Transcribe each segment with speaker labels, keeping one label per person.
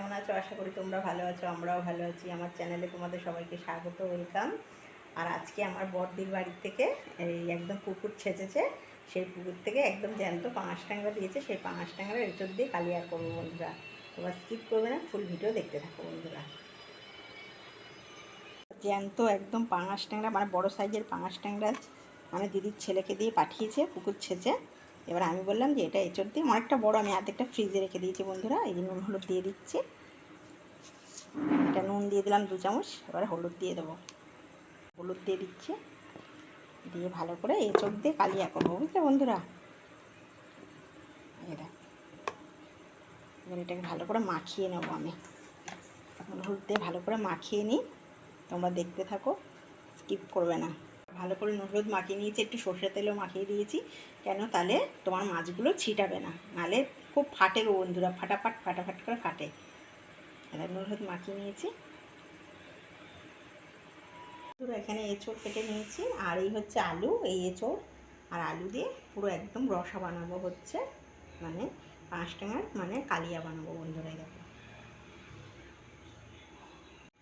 Speaker 1: কেমন আছো? আশা করি তোমরা ভালো আছো, আমরাও ভালো আছি। আমার চ্যানেলে তোমাদের সবাইকে স্বাগত ওয়েলকাম আর আজকে আমার বড়দির বাড়ি থেকে এই একদম পুকুর ছেঁচেছে, সেই পুকুর থেকে একদম জ্যান্ত পাঁচ টাঙ্গা দিয়েছে, সেই পাঁচ টাঙ্গার এঁচড় দিয়ে কালিয়া করব বন্ধুরা। তোমরা স্কিপ করবে না ফুল ভিডিও দেখতে থাকো বন্ধুরা। জ্যান্ত একদম পাঙাশ ট্যাংরা মানে বড় সাইজের পাঙাশ ট্যাংরা মানে দিদির ছেলেকে দিয়ে পাঠিয়েছে, পুকুর ছেঁচে। এবার আমি বললাম যে এটা এঁচড় দিয়ে অনেকটা বড়, আমি অর্ধেকটা ফ্রিজে রেখে দিয়েছি বন্ধুরা, এই যে নুন, হলুদ দিয়ে দিচ্ছি। এটা নুন দিয়ে দিলাম দু চামচ, এবারে হলুদ দিয়ে দেবো। হলুদ দিয়ে দিচ্ছি। দিয়ে ভালো করে এঁচড় দিয়ে কালিয়া করব, বুঝলে বন্ধুরা? এটা এবার এটাকে ভালো করে মাখিয়ে নেব আমি। হলুদ দিয়ে ভালো করে মাখিয়ে নিই। তোমরা দেখতে থাকো স্কিপ করবে না। ভালো করে নুন মাখিয়ে নিয়েছি, একটু সর্ষে তেলও মাখিয়ে দিয়েছি। কেন? তাহলে তোমার মাছগুলো ছিটাবে না। নাহলে খুব ফাটে গো বন্ধুরা, ফাটাফাট ফাটাফাট করে ফাটে। এবার নুন মাখিয়ে নিয়েছি। পুরো এখানে এঁচড় কেটে নিয়েছি। আর এই হচ্ছে আলু, এই এঁচড় আর আলু দিয়ে পুরো একদম রসা বানাবো হচ্ছে। মানে পাঁচ টাঙার মানে কালিয়া বানাবো বন্ধুরা দেখো।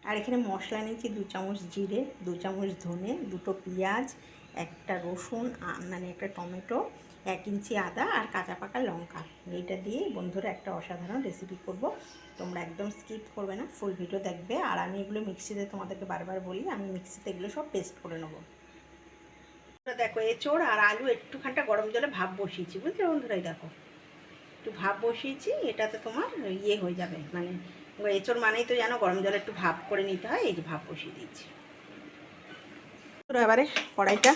Speaker 1: আর এখানে মশলা নিয়েছি দু চামচ জিরে, দু চামচ ধনে, দুটো পেঁয়াজ, একটা রসুন মানে একটা টমেটো, এক ইঞ্চি আদা আর কাঁচা পাকা লঙ্কা। এইটা দিয়ে বন্ধুরা একটা অসাধারণ রেসিপি করব। তোমরা একদম স্কিপ করবে না ফুল ভিডিও দেখবে। আর আমি এগুলো মিক্সিতে তোমাদেরকে বারবার বলি, আমি মিক্সিতে এগুলো সব পেস্ট করে নেব। দেখো এঁচোড় আর আলু একটুখানটা গরম জলে ভাপ বসিয়েছি, বুঝলে বন্ধুরা? এই দেখো, একটু ভাপ বসিয়েছি, এটাতে তোমার ইয়ে হয়ে যাবে মানে এঁচড় মানেই তো জানো গরম জলে একটু ভাপ করে নিতে হয়, এই যে ভাপ বসিয়ে দিয়েছি। এবারে কড়াইটা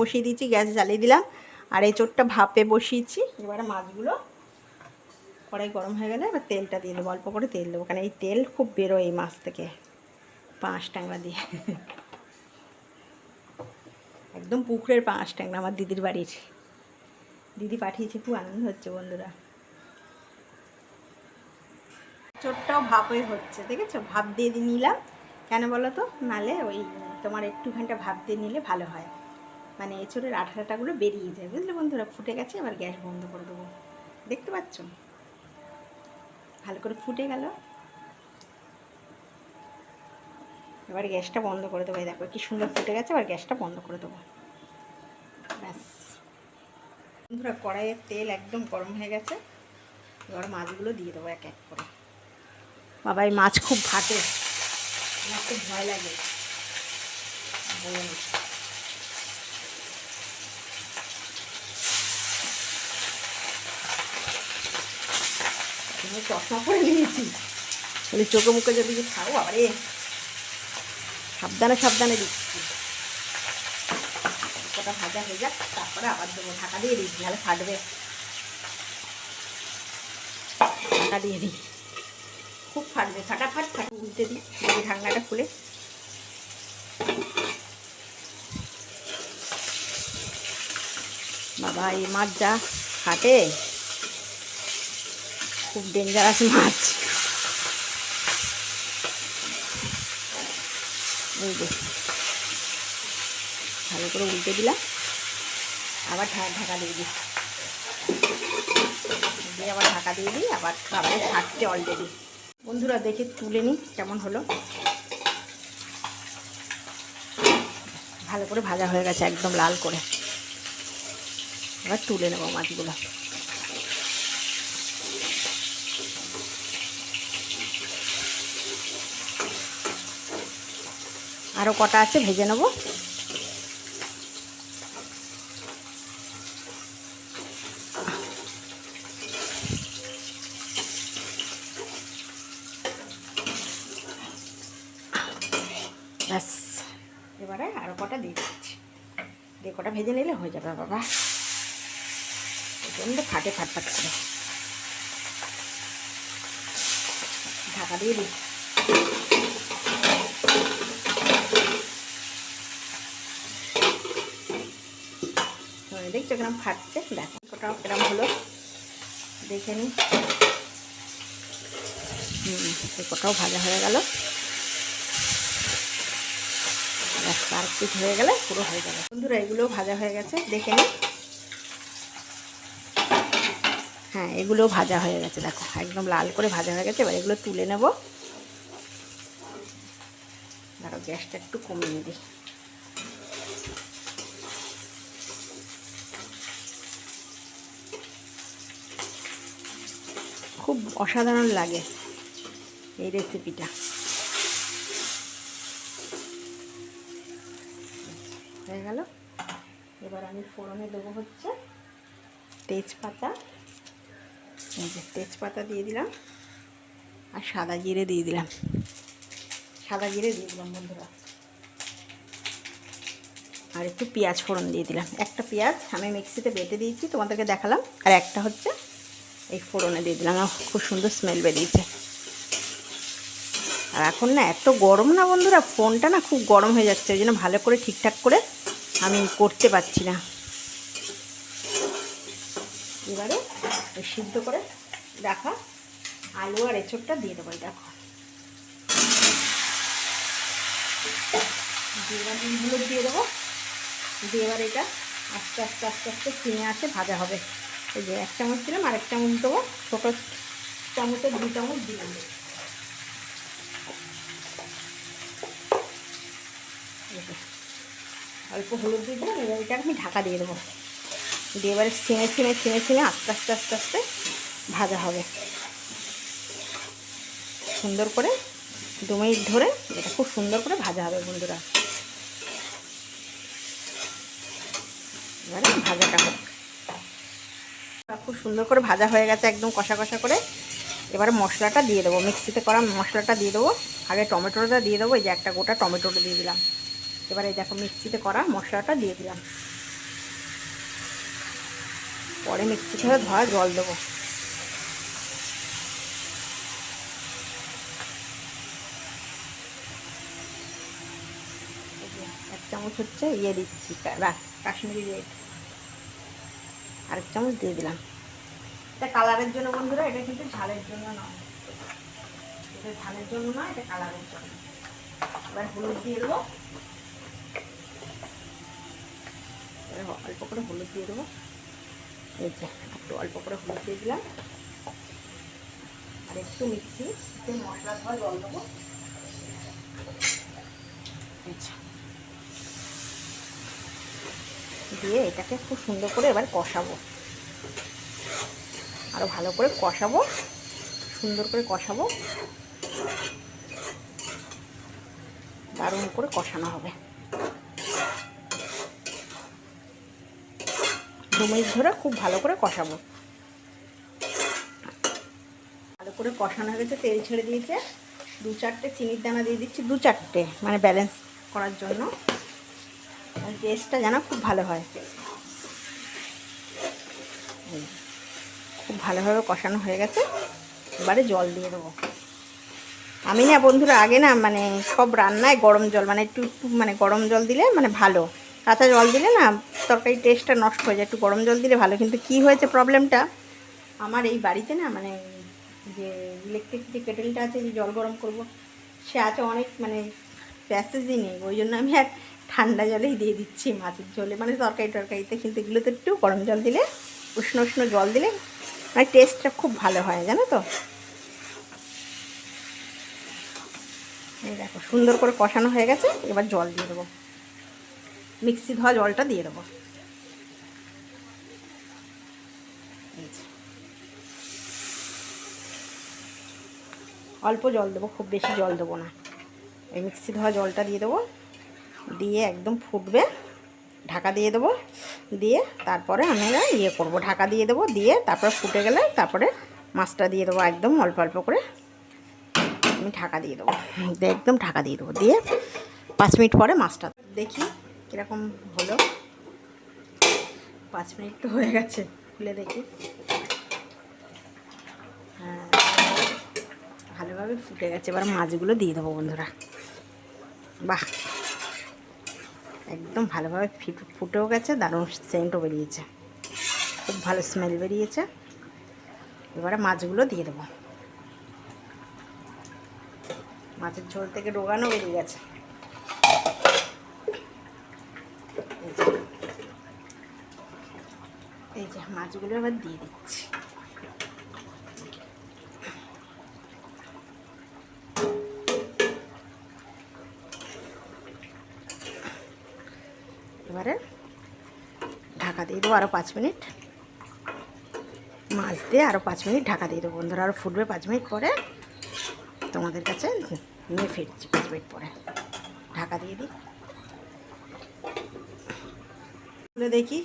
Speaker 1: বসিয়ে দিয়েছি, গ্যাস জ্বালিয়ে দিলাম, আর এঁচড়টা ভাপে বসিয়েছি। এবারে মাছগুলো কড়াই গরম হয়ে গেলে এবার তেলটা দিয়ে দেবো, অল্প করে তেল দেবো, কারণ এই তেল খুব বেরোয় এই মাছ থেকে পাঁচ টাংরা দিয়ে। একদম পুকুরের পাঁচ টাংরা আমার দিদির বাড়ির। দিদি পাঠিয়েছে খুব আনন্দ হচ্ছে বন্ধুরা। চোরটাও ভাপই হচ্ছে, দেখেছ? ভাপ দিয়ে দিয়ে নিলাম। কেন বলো তো? নালে ওই তোমার একটুখানটা ভাপ দিয়ে নিলে ভালো হয়। মানে এঁচড়ের আঠা আঠাগুলো বেরিয়ে যায়, বুঝলে বন্ধুরা? ফুটে গেছে, এবার গ্যাস বন্ধ করে দেবো। দেখতে পাচ্ছ? ভালো করে ফুটে গেল। এবার গ্যাসটা বন্ধ করে দেবো দেখো কি সুন্দর ফুটে গেছে, এবার গ্যাসটা বন্ধ করে দেবো। ব্যাস। বন্ধুরা, কড়াইয়ের তেল একদম গরম হয়ে গেছে। এবার মাছগুলো দিয়ে দেবো এক এক করে। বাবা এই মাছ খুব ফাটে আমার খুব ভয় লাগে। চশমা পরে নিয়েছি। বলে, চোখে মুখে যদি খাও আরে সাবধানে সাবধানে দিচ্ছি। কটা ভাজা হয়ে যাক, তারপরে আবার দেবো ঢাকা দিয়ে দিই নাহলে ফাটবে। ঢাকা দিয়ে দিই। খুব ফাটবে, ফাটাফাট ফাট উল্টে দিই ঢাকনাটা খুলে। বাবা, এই মাছ যা ফাটে। খুব ডেঞ্জারাস মাছ। ভালো করে উল্টে দিলাম। আবার ঢাকা দিয়ে দিই। দিয়ে আবার ঢাকা দিয়ে দিই, আবার খাবারে থাকছে অলরেডি বন্ধুরা দেখে তুলে নিই কেমন হলো। ভালো করে ভাজা হয়ে গেছে একদম লাল করে। এবার তুলে নেব মাছগুলো। আরও কটা আছে, ভেজে নেব ব্যাস এবারে আরও কটা দিয়ে দিচ্ছি দিয়ে কটা ভেজে যাবে বাবা। প্রচণ্ড ফাটে, ফাট করে। ঢাকা দিয়ে দিই। দেখছ কিরম ফাটছে? দেখো কটা কিরম হলো। দেখে নিই হুম কটাও ভাজা হয়ে গেল। পিঠ হয়ে গেলে পুরো হয়ে যাবে। বন্ধুরা, এগুলো ভাজা হয়ে গেছে, দেখে নিই হ্যাঁ এগুলো ভাজা হয়ে গেছে, দেখো, একদম লাল করে ভাজা হয়ে গেছে। এবার এগুলো তুলে নেব। দেখো গ্যাসটা একটু কমিয়ে দিই খুব অসাধারণ লাগে এই রেসিপিটা হয়ে গেল। এবার আমি ফোড়নে দেবো হচ্ছে তেজপাতা। এই যে তেজপাতা দিয়ে দিলাম আর সাদা জিরে দিয়ে দিলাম। সাদা জিরে দিয়ে দিলাম বন্ধুরা। আর একটু পেঁয়াজ ফোড়ন দিয়ে দিলাম। একটা পেঁয়াজ আমি মিক্সিতে বেটে দিয়েছি, তোমাদেরকে দেখালাম। আর একটা হচ্ছে এই ফোড়নে দিয়ে দিলাম। খুব সুন্দর স্মেল বেরিয়েছে। আর এখন না এত গরম না বন্ধুরা, ফোনটা না খুব গরম হয়ে যাচ্ছে। ওই জন্য ভালো করে ঠিকঠাক করে আমি করতে পারছি না। এবারে সিদ্ধ করে রাখা আলু আর এঁচড়টা দিয়ে দেবো দেখো। দিয়ে দেবো। দিয়ে এটা আস্তে আস্তে আস্তে আস্তে কিনে আসে ভাজা হবে। এই যে এক চামচ দিলাম আর এক চামচ দেবো। ছোটো চামচের দু চামচ দিলাম এই যে, অল্প হলুদ দিয়ে দিলাম, এবার এটা আমি ঢাকা দিয়ে দেবো। দিয়ে এবারে ছিঁড়ে ছিঁড়ে ছিঁড়ে ছিঁড়ে আস্তে আস্তে আস্তে আস্তে ভাজা হবে। সুন্দর করে দু মিনিট ধরে এটা খুব সুন্দর করে ভাজা হবে বন্ধুরা। এবারে ভাজাটা হোক। খুব সুন্দর করে ভাজা হয়ে গেছে একদম কষা কষা করে। এবারে মশলাটা দিয়ে দেবো। মিক্সিতে করা মশলাটা দিয়ে দেবো। আগে টমেটোটা দিয়ে দেবো, এই যে একটা গোটা টমেটোটা দিয়ে দিলাম। এবারে দেখো মিক্সিতে করা মশলাটা দিয়ে দিলাম। পরে মিক্সি থেকে ধোয়া জল দেবো। এক চামচ হচ্ছে ইয়ে দিচ্ছি কাশ্মীরি রেড। আরেক চামচ দিয়ে দিলাম। এটা কালারের জন্য বন্ধুরা, এটা কিন্তু ঝালের জন্য নয়। এটা ঝালের জন্য নয়, এটা কালারের জন্য। এবার হলুদ দিয়ে দেবো। এবার অল্প করে হলুদ দিয়ে দেবো। এই যে, একটু অল্প করে হলুদ দিয়ে দিলাম। আর একটু মিক্সি মশলা ধোয়া জল দেবো। দিয়ে এটাকে খুব সুন্দর করে এবার কষাবো। আরও ভালো করে কষাবো। সুন্দর করে কষাবো। দারুণ করে কষানো হবে। দু ধরে খুব ভালো করে কষাবো। ভালো করে কষানো হয়ে গেছে, তেল ছেড়ে দিয়েছে। দু চারটে চিনির দানা দিয়ে দিচ্ছি, দু চারটে মানে ব্যালেন্স করার জন্য। টেস্টটা যেন খুব ভালো হয়। খুব ভালোভাবে কষানো হয়ে গেছে। এবারে জল দিয়ে দেবো। আমি না বন্ধুরা, আগে না মানে সব রান্নায় গরম জল মানে একটু একটু মানে গরম জল দিলে মানে ভালো। কাঁচা জল দিলে না তরকারি টেস্টটা নষ্ট হয়ে যায়। একটু গরম জল দিলে ভালো। কিন্তু কি হয়েছে প্রবলেমটা আমার এই বাড়িতে না মানে যে ইলেকট্রিক যে কেটেলটা আছে, যে জল গরম করব, সে আছে অনেক মানে প্যাসেজই নেই। ওই জন্য আমি আর ঠান্ডা জলেই দিয়ে দিচ্ছি মাছের ঝোলে। মানে তরকারি টরকারিতে কিন্তু এগুলোতে একটু গরম জল দিলে, উষ্ণ উষ্ণ জল দিলে মানে টেস্টটা খুব ভালো হয়, জানো তো? এই দেখো, সুন্দর করে কষানো হয়ে গেছে। এবার জল দিয়ে দেবো। মিক্সি ধোয়া জলটা দিয়ে দেবো। অল্প জল দেবো, খুব বেশি জল দেবো না। এই মিক্সি ধোয়া জলটা দিয়ে দেবো। দিয়ে একদম ফুটবে। ঢাকা দিয়ে দেবো। দিয়ে তারপরে আমরা ইয়ে করব, ঢাকা দিয়ে দেবো। দিয়ে তারপরে ফুটে গেলে তারপরে মাছটা দিয়ে দেবো একদম অল্প অল্প করে। আমি ঢাকা দিয়ে দেবো। একদম ঢাকা দিয়ে দেবো। দিয়ে পাঁচ মিনিট পরে মাছটা দেখি। কীরকম হলো? পাঁচ মিনিট তো হয়ে গেছে, খুলে দেখি। হ্যাঁ ভালোভাবে ফুটে গেছে। এবার মাছগুলো দিয়ে দেবো বন্ধুরা। বাহ! একদম ভালোভাবে ফিট- ফুটেও গেছে, দারুণ সেন্টও বেরিয়েছে। খুব ভালো স্মেল বেরিয়েছে। এবারে মাছগুলো দিয়ে দেবো। মাছের ঝোল থেকে ডোগানো বেরিয়ে গেছে। যে মাছগুলো আবার দিয়ে দিচ্ছি। এবারে ঢাকা দিয়ে দেবো আরও পাঁচ মিনিট। মাছ দিয়ে আরও পাঁচ মিনিট ঢাকা দিয়ে দেবো। বন্ধুরা আরও ফুটবে পাঁচ মিনিট পরে। তোমাদের কাছে নিয়ে ফিরছি পাঁচ মিনিট পরে। ঢাকা দিয়ে দিই। দেখি।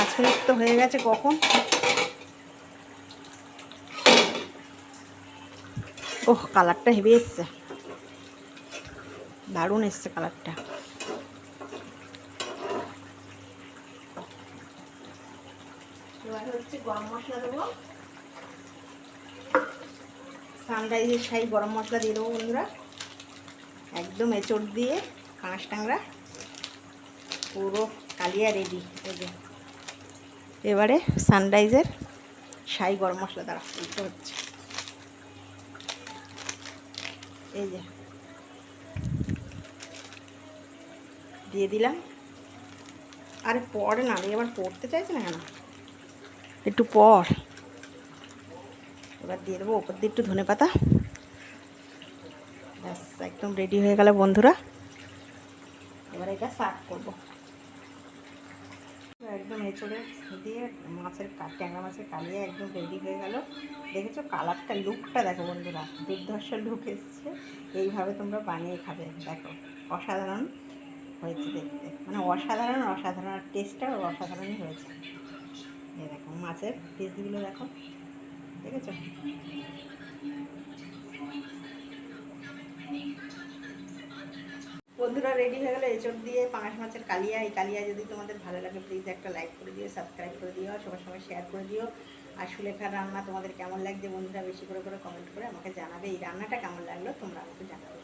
Speaker 1: পাঁচ মিনিট তো হয়ে গেছে কখন? ওহ, কালারটা হেভি এসছে। দারুণ এসছে কালারটা। গরম মশলা দেবো। সানরাইজের শাহি গরম মশলা দিয়ে দেবো বন্ধুরা। একদম এচড় দিয়ে কাঁচ টাংরা পুরো কালিয়া রেডি, এই এবারে সানরাইজের শাহি গরম মশলা দ্বারা দিতে হচ্ছে। এই যে। দিয়ে দিলাম। আরে পরে না আমি এবার পড়তে চাইছি না কেন? একটু পর। এবার দিয়ে দেবো, ওপর দিয়ে একটু ধনে পাতা। ব্যাস, একদম রেডি হয়ে গেল বন্ধুরা। এবার এটা সার্ভ করব। একদম এঁচড়ে দিয়ে মাছের ট্যাংরা মাছের কালিয়া একদম রেডি হয়ে গেল। দেখেছ কালারটা লুকটা দেখো বন্ধুরা, দুর্ধর্ষ লুক এসছে। এইভাবে তোমরা বানিয়ে খাবে, দেখো, অসাধারণ হয়েছে দেখতে। মানে অসাধারণ অসাধারণ টেস্টটাও অসাধারণই হয়েছে। দেখো, মাছের পিসগুলো দেখো, দেখেছ? বন্ধুরা রেডি হয়ে গেলো? এচড় দিয়ে পাঙাশ মাছের কালিয়া। এই কালিয়া যদি তোমাদের ভালো লাগে প্লিজ একটা লাইক করে দিও সাবস্ক্রাইব করে দিও, সবার সময় শেয়ার করে দিও। আর সুলেখার রান্না তোমাদের কেমন লাগছে বন্ধুরা, বেশি করে করে কমেন্ট করে আমাকে জানাবে। এই রান্নাটা কেমন লাগল তোমরা আমাকে জানাবে।